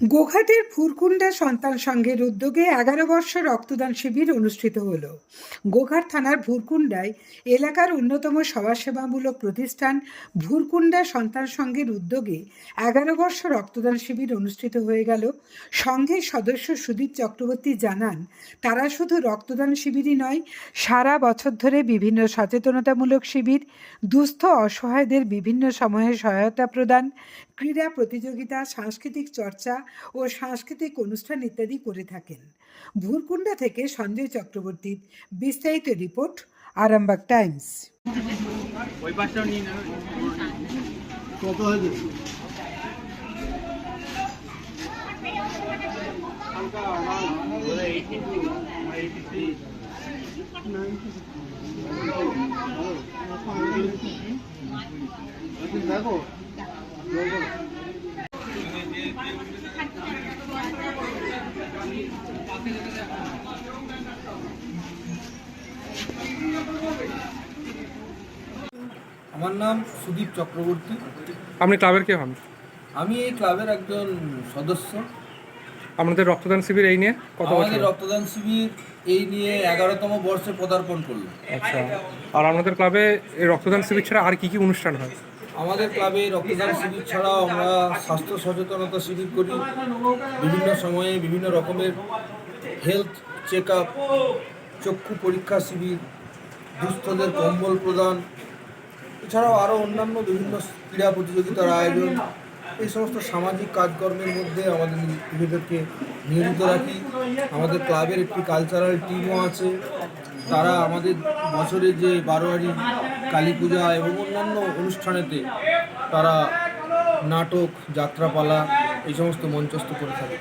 গোঘাটের ফুরকুন্ডা সন্তান সংঘের উদ্যোগে এগারো বর্ষ রক্তদান শিবির অনুষ্ঠিত হল। গোঘাট থানার ভুরকুন্ডায় এলাকার অন্যতম সমাজসেবামূলক প্রতিষ্ঠান ভুরকুন্ডা সন্তান সংঘের উদ্যোগে এগারো বর্ষ রক্তদান শিবির অনুষ্ঠিত হয়ে গেল। সংঘের সদস্য সুদীপ চক্রবর্তী জানান, তারা শুধু রক্তদান শিবিরই নয়, সারা বছর ধরে বিভিন্ন সচেতনতামূলক শিবির, দুস্থ অসহায়দের বিভিন্ন সময়ে সহায়তা প্রদান, ক্রীড়া প্রতিযোগিতা, সাংস্কৃতিক চর্চা ও সাংস্কৃতিক অনুষ্ঠান ইত্যাদি করে থাকেন। ভুরকুন্ডা থেকে সঞ্জয় চক্রবর্তীর বিস্তারিত রিপোর্ট আরামবাগ টাইমস। দেখো। আমার নাম সুদীপ চক্রবর্তী। আপনি ক্লাবের কে হন? আমি এই ক্লাবের একজন সদস্য। আমাদের রক্তদান শিবির এই নিয়ে কত বছর? আমাদের রক্তদান শিবির এই নিয়ে এগারোতম বর্ষে পদার্পণ করল। আচ্ছা। আর আমাদের ক্লাবে এই রক্তদান শিবির ছাড়া আর কি কি অনুষ্ঠান হয়? আমাদের ক্লাবে রক্তদান শিবির ছাড়াও আমরা স্বাস্থ্য সচেতনতা শিবির করি। বিভিন্ন সময়ে বিভিন্ন রকমের হেলথ চেক আপ চক্ষু পরীক্ষা শিবির দুস্থদের কম্বল প্রদান এছাড়াও আরও অন্যান্য বিভিন্ন ক্রীড়া প্রতিযোগিতার আয়োজন। এই সমস্ত সামাজিক কাজকর্মের মধ্যে আমাদের নিজেদেরকে নিয়োজিত রাখি। আমাদের ক্লাবের একটি কালচারাল টিমও আছে। তারা আমাদের বছরে যে বারোয়ারি, কালী পূজা এবং অন্যান্য অনুষ্ঠানেতে তারা নাটক, যাত্রাপালা এই সমস্ত মঞ্চস্থ করে থাকে।